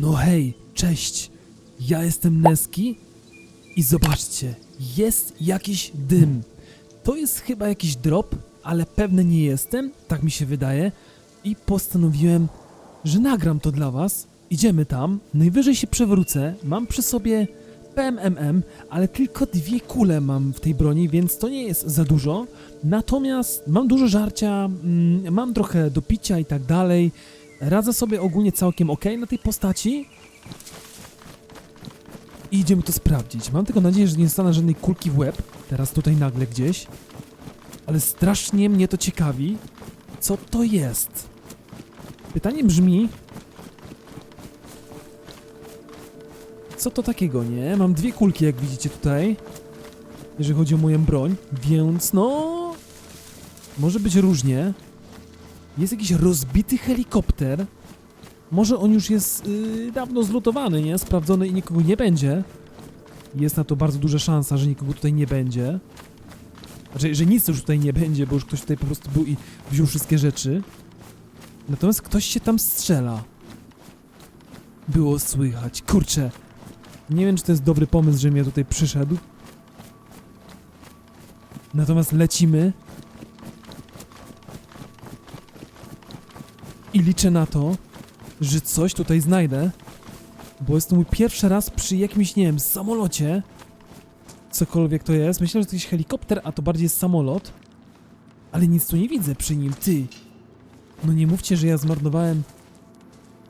No hej, cześć. Ja jestem Neski i zobaczcie, jest jakiś dym. To jest chyba jakiś drop, ale pewny nie jestem, tak mi się wydaje. I postanowiłem, że nagram to dla was. Idziemy tam, najwyżej się przewrócę. Mam przy sobie PMMM, ale tylko dwie kule mam w tej broni, więc to nie jest za dużo. Natomiast mam dużo żarcia, mm, mam trochę do picia i tak dalej. Radzę sobie ogólnie całkiem ok na tej postaci. I idziemy to sprawdzić. Mam tylko nadzieję, że nie dostanę żadnej kulki w łeb. Teraz tutaj nagle gdzieś. Ale strasznie mnie to ciekawi. Co to jest? Pytanie brzmi... Co to takiego, nie? Mam dwie kulki, jak widzicie tutaj. Jeżeli chodzi o moją broń. Więc no... Może być różnie. Jest jakiś rozbity helikopter. Może on już jest yy, dawno zlutowany, nie? Sprawdzony i nikogo nie będzie. Jest na to bardzo duża szansa, że nikogo tutaj nie będzie. Znaczy, że nic już tutaj nie będzie, bo już ktoś tutaj po prostu był i wziął wszystkie rzeczy. Natomiast ktoś się tam strzela. Było słychać. Kurczę. Nie wiem, czy to jest dobry pomysł, że mnie tutaj przyszedł. Natomiast lecimy. Liczę na to, że coś tutaj znajdę. Bo jest to mój pierwszy raz przy jakimś, nie wiem, samolocie. Cokolwiek to jest. Myślałem, że to jakiś helikopter, a to bardziej jest samolot. Ale nic tu nie widzę przy nim, ty. No nie mówcie, że ja zmarnowałem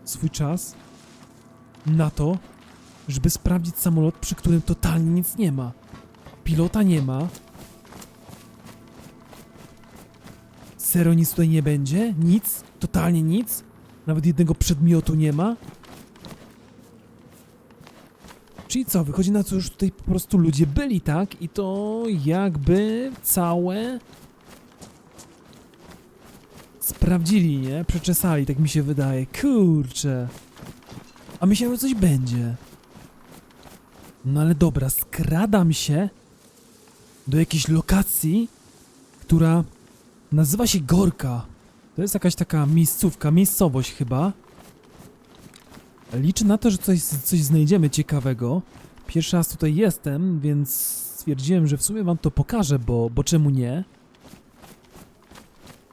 swój czas na to, żeby sprawdzić samolot, przy którym totalnie nic nie ma. Pilota nie ma. Serio nic tutaj nie będzie? Nic? Totalnie nic? Nawet jednego przedmiotu nie ma? Czyli co, wychodzi na to, już tutaj po prostu ludzie byli, tak? I to jakby całe sprawdzili, nie? Przeczesali, tak mi się wydaje. Kurczę. A myślałem, że coś będzie. No ale dobra, skradam się do jakiejś lokacji, która nazywa się Gorka. To jest jakaś taka miejscówka, miejscowość chyba. Liczę na to, że coś, coś znajdziemy ciekawego. Pierwszy raz tutaj jestem, więc stwierdziłem, że w sumie wam to pokażę, bo, bo czemu nie?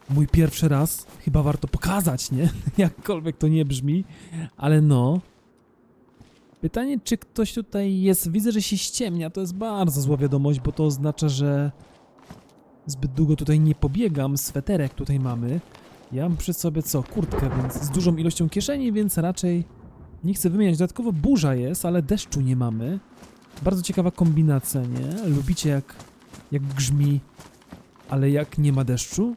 Mój pierwszy raz chyba warto pokazać, nie? Jakkolwiek to nie brzmi, ale no. Pytanie, czy ktoś tutaj jest. Widzę, że się ściemnia. To jest bardzo zła wiadomość, bo to oznacza, że zbyt długo tutaj nie pobiegam. Sweterek tutaj mamy. Ja mam przy sobie co? Kurtkę, więc z dużą ilością kieszeni, więc raczej nie chcę wymieniać. Dodatkowo burza jest, ale deszczu nie mamy. Bardzo ciekawa kombinacja, nie? Lubicie jak, jak grzmi, ale jak nie ma deszczu?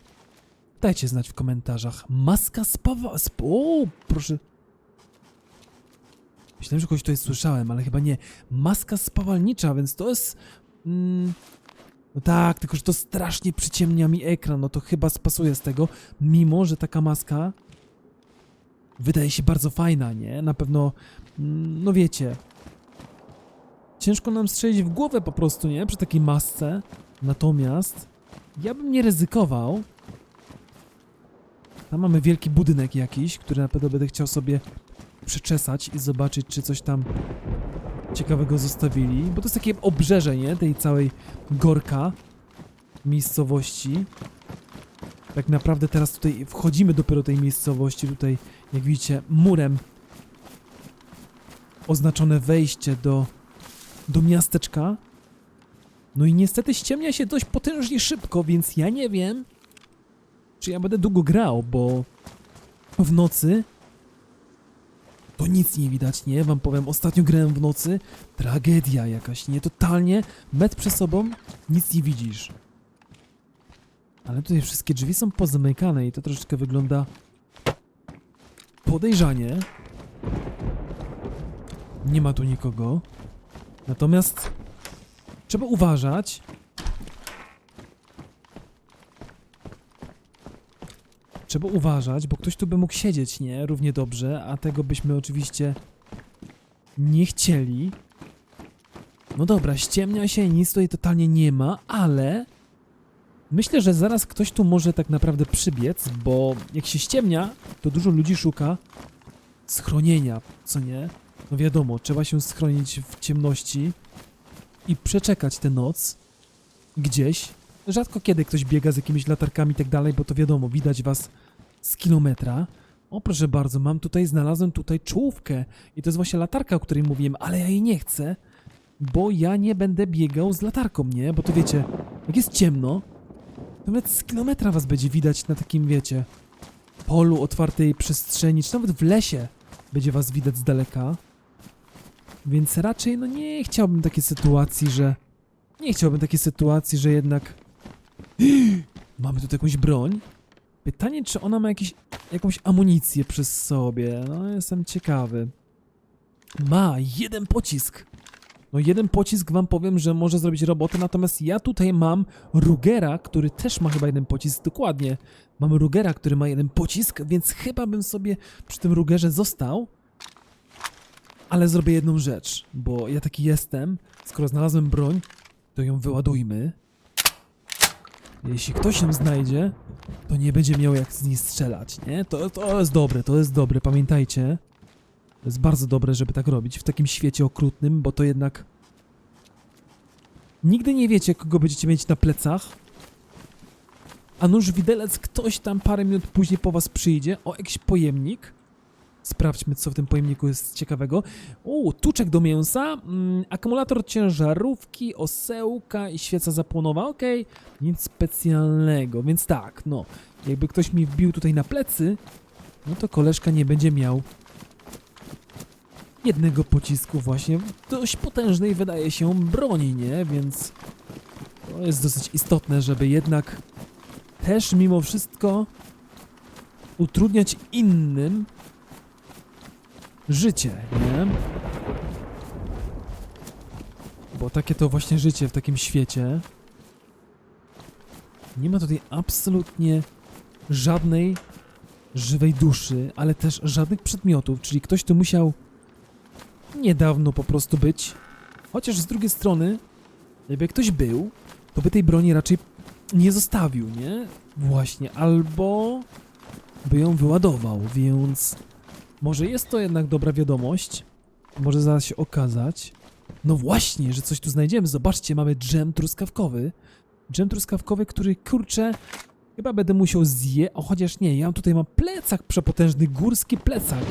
Dajcie znać w komentarzach. Maska spawa... Sp o, proszę... Myślałem, że kogoś tutaj słyszałem, ale chyba nie. Maska spawalnicza, więc to jest... Mm, no tak, tylko że to strasznie przyciemnia mi ekran, no to chyba spasuje z tego, mimo że taka maska wydaje się bardzo fajna, nie? Na pewno, mm, no wiecie, ciężko nam strzelić w głowę po prostu, nie? Przy takiej masce. Natomiast ja bym nie ryzykował. Tam mamy wielki budynek jakiś, który na pewno będę chciał sobie przeczesać i zobaczyć, czy coś tam ciekawego zostawili, bo to jest takie obrzeże, nie? Tej całej gorka miejscowości. Tak naprawdę teraz tutaj wchodzimy dopiero do tej miejscowości, tutaj jak widzicie murem oznaczone wejście do, do miasteczka. No i niestety ściemnia się dość potężnie szybko, więc ja nie wiem, czy ja będę długo grał, bo w nocy to nic nie widać, nie? Wam powiem, ostatnio grałem w nocy, tragedia jakaś, nie? Totalnie, metr przed sobą, nic nie widzisz. Ale tutaj wszystkie drzwi są pozamykane i to troszeczkę wygląda podejrzanie. Nie ma tu nikogo. Natomiast trzeba uważać. Trzeba uważać, bo ktoś tu by mógł siedzieć, nie? Równie dobrze, a tego byśmy oczywiście nie chcieli. No dobra, ściemnia się, nic tutaj totalnie nie ma, ale myślę, że zaraz ktoś tu może tak naprawdę przybiec, bo jak się ściemnia, to dużo ludzi szuka schronienia, co nie? No wiadomo, trzeba się schronić w ciemności i przeczekać tę noc gdzieś. Rzadko kiedy ktoś biega z jakimiś latarkami i tak dalej, bo to wiadomo, widać was z kilometra. O, proszę bardzo, mam tutaj, znalazłem tutaj czołówkę. I to jest właśnie latarka, o której mówiłem, ale ja jej nie chcę, bo ja nie będę biegał z latarką, nie? Bo to wiecie, jak jest ciemno, nawet z kilometra was będzie widać na takim, wiecie, polu otwartej przestrzeni, czy nawet w lesie będzie was widać z daleka. Więc raczej, no nie chciałbym takiej sytuacji, że... Nie chciałbym takiej sytuacji, że jednak... Mamy tu jakąś broń. Pytanie, czy ona ma jakiś, jakąś amunicję przy sobie. No, jestem ciekawy. Ma jeden pocisk. No, jeden pocisk wam powiem, że może zrobić robotę, natomiast ja tutaj mam Rugera, który też ma chyba jeden pocisk, dokładnie. Mam Rugera, który ma jeden pocisk, więc chyba bym sobie przy tym Rugerze został. Ale zrobię jedną rzecz, bo ja taki jestem. Skoro znalazłem broń, to ją wyładujmy. Jeśli ktoś ją znajdzie, to nie będzie miał jak z niej strzelać, nie? To, to jest dobre, to jest dobre, pamiętajcie. To jest bardzo dobre, żeby tak robić w takim świecie okrutnym, bo to jednak... Nigdy nie wiecie, kogo będziecie mieć na plecach. A nuż widelec ktoś tam parę minut później po was przyjdzie. O, jakiś pojemnik. Sprawdźmy, co w tym pojemniku jest ciekawego. O, tuczek do mięsa, mm, akumulator ciężarówki, osełka i świeca zapłonowa. Okej, nic specjalnego, więc tak, no. Jakby ktoś mi wbił tutaj na plecy, no to koleżka nie będzie miał jednego pocisku właśnie dość potężnej wydaje się broni, nie? Więc to jest dosyć istotne, żeby jednak też mimo wszystko utrudniać innym życie, nie? Bo takie to właśnie życie w takim świecie. Nie ma tutaj absolutnie żadnej żywej duszy, ale też żadnych przedmiotów, czyli ktoś tu musiał niedawno po prostu być. Chociaż z drugiej strony, jakby ktoś był, to by tej broni raczej nie zostawił, nie? Właśnie, albo by ją wyładował, więc może jest to jednak dobra wiadomość. Może zaraz się okazać. No właśnie, że coś tu znajdziemy. Zobaczcie, mamy dżem truskawkowy. Dżem truskawkowy, który kurczę, chyba będę musiał zje. O, chociaż nie, ja tutaj mam plecak przepotężny, górski plecak.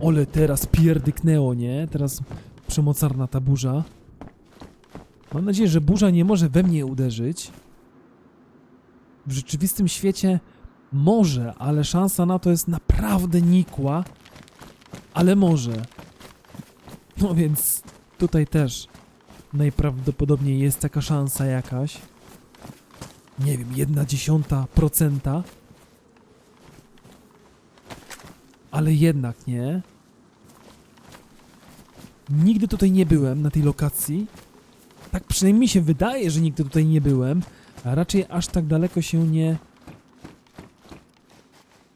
Ole, teraz pierdyknęło, nie? Teraz przemocarna ta burza. Mam nadzieję, że burza nie może we mnie uderzyć. W rzeczywistym świecie może, ale szansa na to jest naprawdę nikła. Ale może. No więc tutaj też najprawdopodobniej jest taka szansa jakaś. Nie wiem, jedna dziesiąta procenta. Ale jednak nie. Nigdy tutaj nie byłem na tej lokacji. Tak przynajmniej mi się wydaje, że nigdy tutaj nie byłem. A raczej aż tak daleko się nie.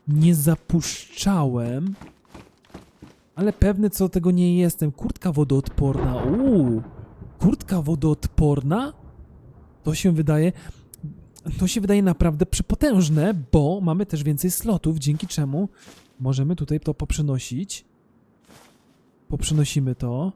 Nie zapuszczałem. Ale pewny co do tego nie jestem. Kurtka wodoodporna. Uuu. Kurtka wodoodporna? To się wydaje. To się wydaje naprawdę przepotężne, bo mamy też więcej slotów, dzięki czemu możemy tutaj to poprzenosić. Poprzenosimy to.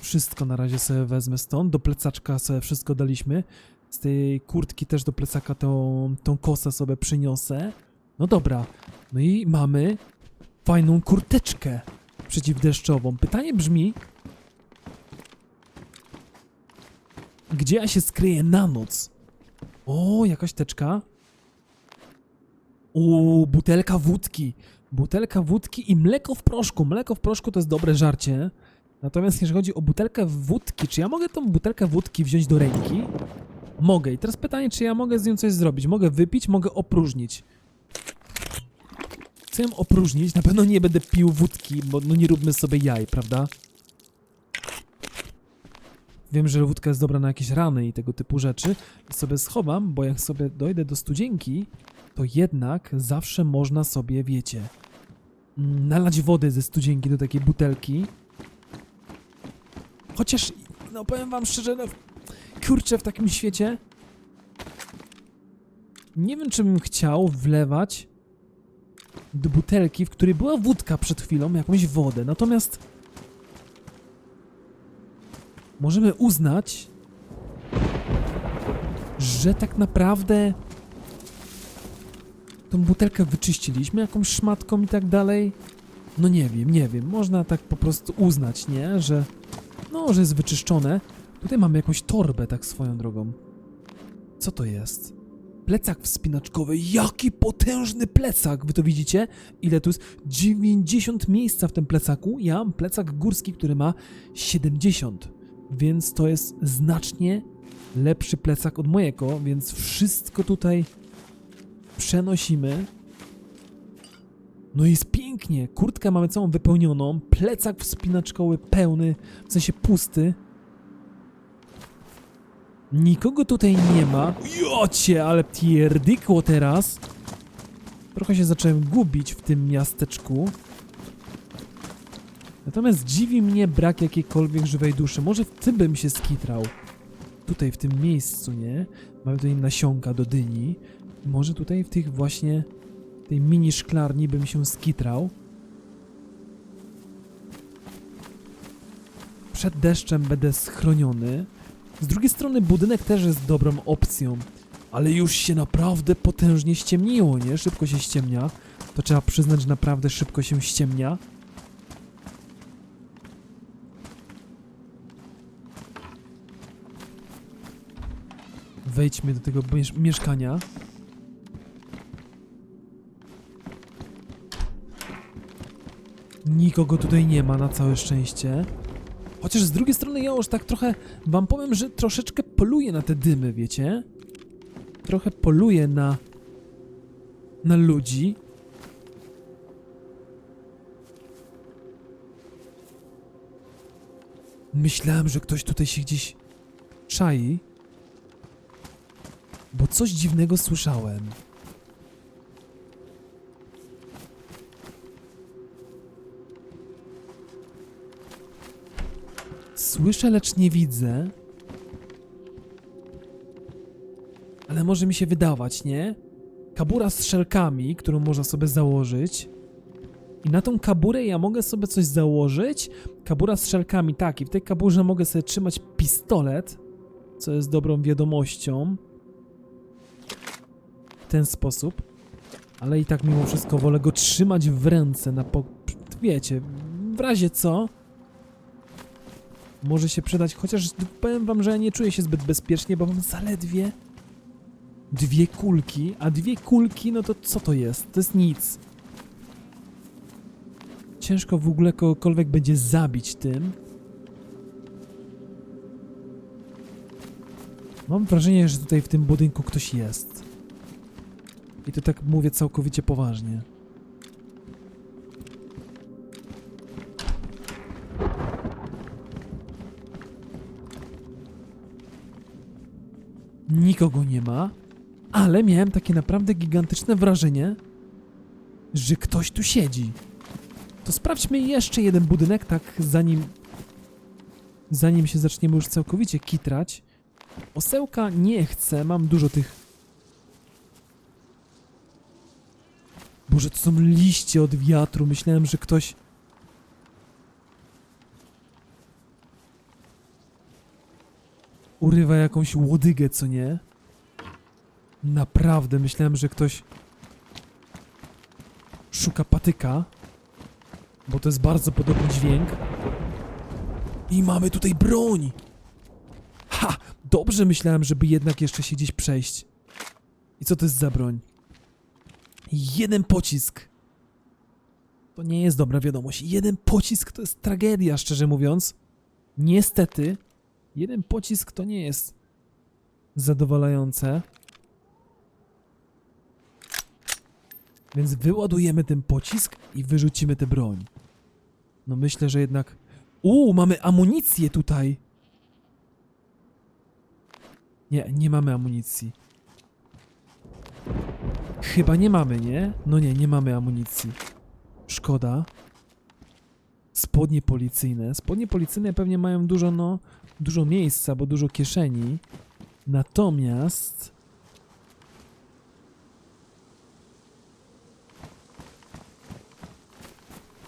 Wszystko na razie sobie wezmę stąd. Do plecaczka sobie wszystko daliśmy. Z tej kurtki też do plecaka tą, tą kosę sobie przyniosę. No dobra. No i mamy fajną kurteczkę przeciwdeszczową. Pytanie brzmi... Gdzie ja się skryję na noc? O, jakaś teczka. O, butelka wódki. Butelka wódki i mleko w proszku. Mleko w proszku to jest dobre żarcie. Natomiast jeżeli chodzi o butelkę wódki, czy ja mogę tą butelkę wódki wziąć do ręki? Mogę. I teraz pytanie, czy ja mogę z nią coś zrobić? Mogę wypić, mogę opróżnić. Chcę opróżnić, na pewno nie będę pił wódki, bo no nie róbmy sobie jaj, prawda? Wiem, że wódka jest dobra na jakieś rany i tego typu rzeczy i sobie schowam, bo jak sobie dojdę do studzienki, to jednak zawsze można sobie, wiecie, nalać wody ze studzienki do takiej butelki. Chociaż, no powiem wam szczerze, no, kurczę, w takim świecie nie wiem, czy bym chciał wlewać do butelki, w której była wódka przed chwilą, jakąś wodę. Natomiast możemy uznać, że tak naprawdę tą butelkę wyczyściliśmy jakąś szmatką i tak dalej. No nie wiem, nie wiem. Można tak po prostu uznać, nie? Że no, że jest wyczyszczone. Tutaj mamy jakąś torbę tak swoją drogą. Co to jest? Plecak wspinaczkowy. Jaki potężny plecak! Wy to widzicie? Ile tu jest? 90 miejsca w tym plecaku. Ja mam plecak górski, który ma 70. Więc to jest znacznie lepszy plecak od mojego, więc wszystko tutaj przenosimy. No jest pięknie. Kurtkę mamy całą wypełnioną. Plecak wspinaczkowy pełny, w sensie pusty. Nikogo tutaj nie ma. Jocie, ale pierdykło teraz. Trochę się zacząłem gubić w tym miasteczku. Natomiast dziwi mnie brak jakiejkolwiek żywej duszy. Może w tym bym się skitrał. Tutaj, w tym miejscu, nie? Mamy tutaj nasionka do dyni. Może tutaj w tych właśnie tej mini szklarni bym się skitrał. Przed deszczem będę schroniony. Z drugiej strony budynek też jest dobrą opcją. Ale już się naprawdę potężnie ściemniło, nie? Szybko się ściemnia. To trzeba przyznać, że naprawdę szybko się ściemnia. Wejdźmy do tego miesz- mieszkania. Nikogo tutaj nie ma na całe szczęście. Chociaż z drugiej strony ja już tak trochę wam powiem, że troszeczkę poluję na te dymy, wiecie? Trochę poluję na na ludzi. Myślałem, że ktoś tutaj się gdzieś czai. Bo coś dziwnego słyszałem. Słyszę, lecz nie widzę. Ale może mi się wydawać, nie? Kabura z szelkami, którą można sobie założyć. I na tą kaburę ja mogę sobie coś założyć. Kabura z szelkami, tak. I w tej kaburze mogę sobie trzymać pistolet, co jest dobrą wiadomością. W ten sposób. Ale i tak mimo wszystko wolę go trzymać w ręce na po... Wiecie, w razie co może się przydać, chociaż powiem wam, że ja nie czuję się zbyt bezpiecznie, bo mam zaledwie dwie kulki, a dwie kulki, no to co to jest? To jest nic. Ciężko w ogóle kogokolwiek będzie zabić tym. Mam wrażenie, że tutaj w tym budynku ktoś jest. I to tak mówię całkowicie poważnie. Nikogo nie ma, ale miałem takie naprawdę gigantyczne wrażenie, że ktoś tu siedzi. To sprawdźmy jeszcze jeden budynek, tak zanim zanim się zaczniemy już całkowicie kitrać. Osełka nie chcę, mam dużo tych Boże, to są liście od wiatru. Myślałem, że ktoś urywa jakąś łodygę, co nie? Naprawdę myślałem, że ktoś szuka patyka, bo to jest bardzo podobny dźwięk. I mamy tutaj broń! Ha! Dobrze myślałem, żeby jednak jeszcze się gdzieś przejść. I co to jest za broń? Jeden pocisk. To nie jest dobra wiadomość. Jeden pocisk to jest tragedia, szczerze mówiąc. Niestety, Jeden pocisk to nie jest zadowalające. Więc wyładujemy ten pocisk i wyrzucimy tę broń. No myślę, że jednak... Uuu, mamy amunicję tutaj! Nie, nie mamy amunicji. Chyba nie mamy, nie? No nie, nie mamy amunicji. Szkoda. Spodnie policyjne. Spodnie policyjne pewnie mają dużo, no, dużo miejsca, bo dużo kieszeni. Natomiast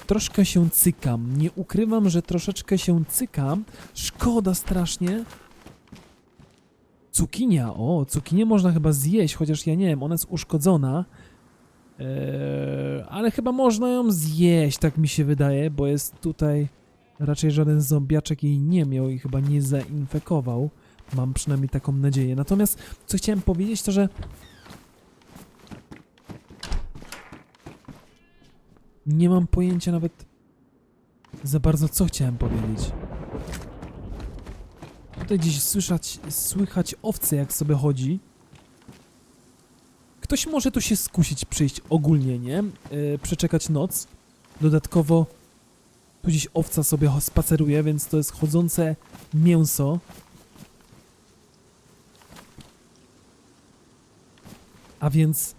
troszkę się cykam. Nie ukrywam, że troszeczkę się cykam. Szkoda strasznie. Cukinia, o, cukinię można chyba zjeść, chociaż ja nie wiem, ona jest uszkodzona. Eee, ale chyba można ją zjeść, tak mi się wydaje, bo jest tutaj raczej żaden zombiaczek jej nie miał i chyba nie zainfekował. Mam przynajmniej taką nadzieję. Natomiast, co chciałem powiedzieć, to że nie mam pojęcia nawet za bardzo, co chciałem powiedzieć. Tutaj gdzieś słyszać, słychać owce, jak sobie chodzi. Ktoś może tu się skusić przyjść ogólnie, nie? Yy, przeczekać noc. Dodatkowo tu gdzieś owca sobie spaceruje, więc to jest chodzące mięso. A więc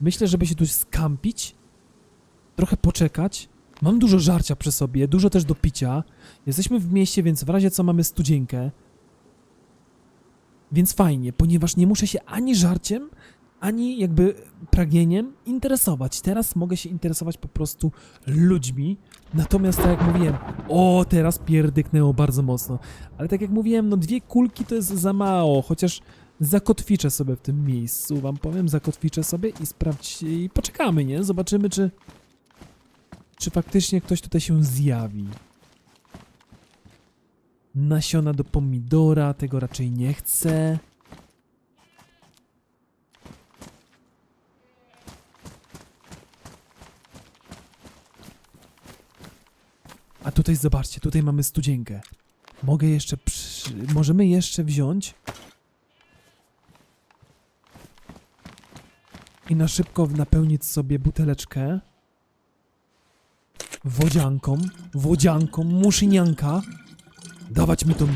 myślę, żeby się tu skampić, trochę poczekać. Mam dużo żarcia przy sobie, dużo też do picia. Jesteśmy w mieście, więc w razie co mamy studzienkę. Więc fajnie, ponieważ nie muszę się ani żarciem, ani jakby pragnieniem interesować. Teraz mogę się interesować po prostu ludźmi. Natomiast tak jak mówiłem, o teraz pierdyknęło bardzo mocno. Ale tak jak mówiłem, no dwie kulki to jest za mało, chociaż zakotwiczę sobie w tym miejscu, wam powiem, zakotwiczę sobie i sprawdź, i poczekamy, nie? Zobaczymy, czy czy faktycznie ktoś tutaj się zjawi. Nasiona do pomidora, tego raczej nie chcę. Tutaj zobaczcie, tutaj mamy studzienkę. Mogę jeszcze przy... Możemy jeszcze wziąć i na szybko napełnić sobie buteleczkę wodzianką, wodzianką, muszynianka. Dawać mi tą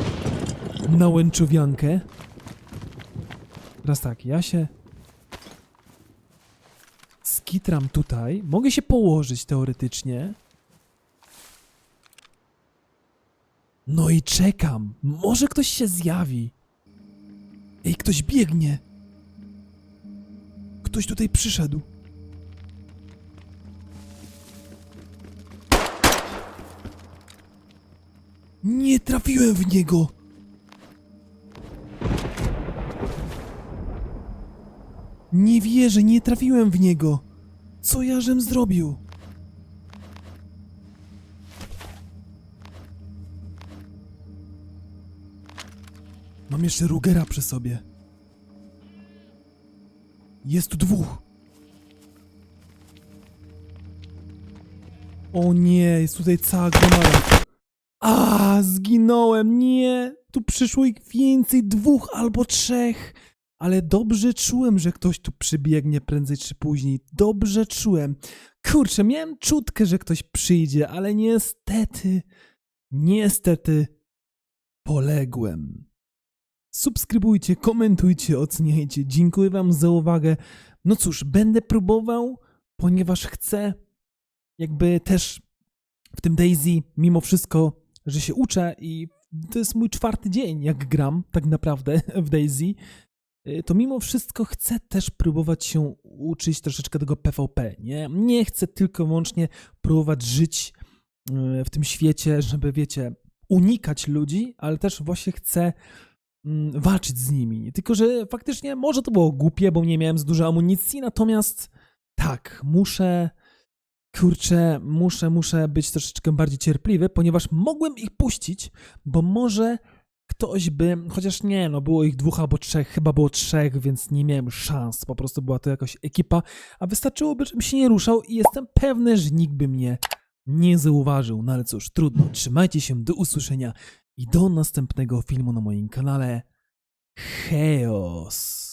nałęczowiankę. Teraz tak, ja się skitram tutaj. Mogę się położyć teoretycznie. No i czekam. Może ktoś się zjawi. Ej, ktoś biegnie. Ktoś tutaj przyszedł. Nie trafiłem w niego! Nie wierzę, nie trafiłem w niego! Co ja żem zrobił? Mam jeszcze Rugera przy sobie. Jest tu dwóch. O nie, jest tutaj cała gromada. A, zginąłem, nie! Tu przyszło ich więcej, dwóch albo trzech. Ale dobrze czułem, że ktoś tu przybiegnie prędzej czy później. Dobrze czułem. Kurczę, miałem czutkę, że ktoś przyjdzie, ale niestety, niestety poległem. Subskrybujcie, komentujcie, oceniajcie. Dziękuję Wam za uwagę. No cóż, będę próbował, ponieważ chcę jakby też w tym Daisy, mimo wszystko, że się uczę i to jest mój czwarty dzień, jak gram tak naprawdę w Daisy, y, to mimo wszystko chcę też próbować się uczyć troszeczkę tego PvP, nie? Nie chcę tylko wyłącznie próbować żyć y, w tym świecie, żeby, wiecie, unikać ludzi, ale też właśnie chcę walczyć z nimi. Tylko, że faktycznie może to było głupie, bo nie miałem za dużo amunicji, natomiast tak, muszę kurczę, muszę, muszę być troszeczkę bardziej cierpliwy, ponieważ mogłem ich puścić, bo może ktoś by, chociaż nie, no było ich dwóch albo trzech, chyba było trzech, więc nie miałem szans, po prostu była to jakaś ekipa, a wystarczyłoby, żebym się nie ruszał i jestem pewny, że nikt by mnie nie zauważył, no ale cóż, trudno, trzymajcie się, do usłyszenia i do następnego filmu na moim kanale Chaos.